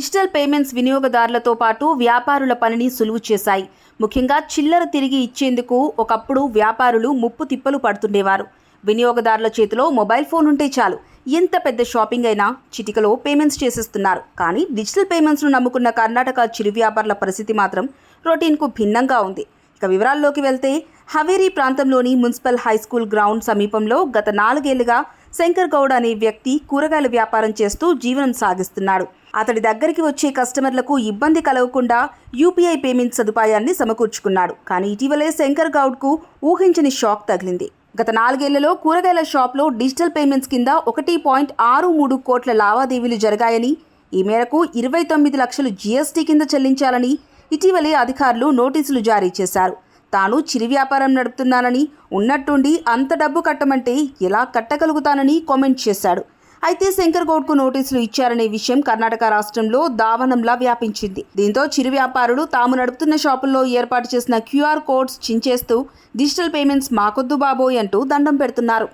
Digital payments వినియోగదారులతో పాటు వ్యాపారుల పనిని సులువు చేశాయి. ముఖ్యంగా చిల్లర తిరిగి ఇచ్చేందుకు ఒకప్పుడు వ్యాపారులు ముప్పు తిప్పలు పడుతుండేవారు. వినియోగదారుల చేతిలో మొబైల్ ఫోన్ ఉంటే చాలు. ఎంత పెద్ద షాపింగ్ అయినా చిటికలో పేమెంట్స్ చేసేస్తున్నారు. కానీ డిజిటల్ పేమెంట్స్ను నమ్ముకున్న కర్ణాటక చిరు వ్యాపారుల పరిస్థితి మాత్రం రొటీన్కు భిన్నంగా ఉంది. ఇక వివరాల్లోకి వెళ్తే హవేరీ ప్రాంతంలోని మున్సిపల్ హై స్కూల్ గ్రౌండ్ సమీపంలో గత నాలుగేళ్ళుగా శంకర్ గౌడ్ అనే వ్యక్తి కూరగాయల వ్యాపారం చేస్తూ జీవనం సాగిస్తున్నాడు. అతడి దగ్గరికి వచ్చే కస్టమర్లకు ఇబ్బంది కలగకుండా యూపీఐ పేమెంట్ సదుపాయాన్ని సమకూర్చుకున్నాడు. కానీ ఇటీవలే శంకర్ గౌడ్కు ఊహించని షాక్ తగిలింది. గత నాలుగేళ్ళలో కూరగాయల షాప్లో డిజిటల్ పేమెంట్స్ కింద ఒకటి పాయింట్ ఆరు మూడు కోట్ల లావాదేవీలు జరిగాయని ఈ మేరకు ఇరవై తొమ్మిది లక్షలు జీఎస్టీ కింద చెల్లించాలని ఇటీవలే అధికారులు నోటీసులు జారీ చేశారు. తాను చిరు వ్యాపారం నడుపుతున్నానని ఉన్నట్టుండి అంత డబ్బు కట్టమంటే ఎలా కట్టగలుగుతానని కామెంట్ చేశాడు. అయితే శంకర్ గౌడ్కు నోటీసులు ఇచ్చారనే విషయం కర్ణాటక రాష్ట్రంలో దావనంలా వ్యాపించింది. దీంతో చిరు వ్యాపారులు తాము నడుపుతున్న షాపుల్లో ఏర్పాటు చేసిన క్యూఆర్ కోడ్స్ చించేస్తూ డిజిటల్ పేమెంట్స్ మాకొద్దు బాబోయ్ అంటూ దండం పెడుతున్నారు.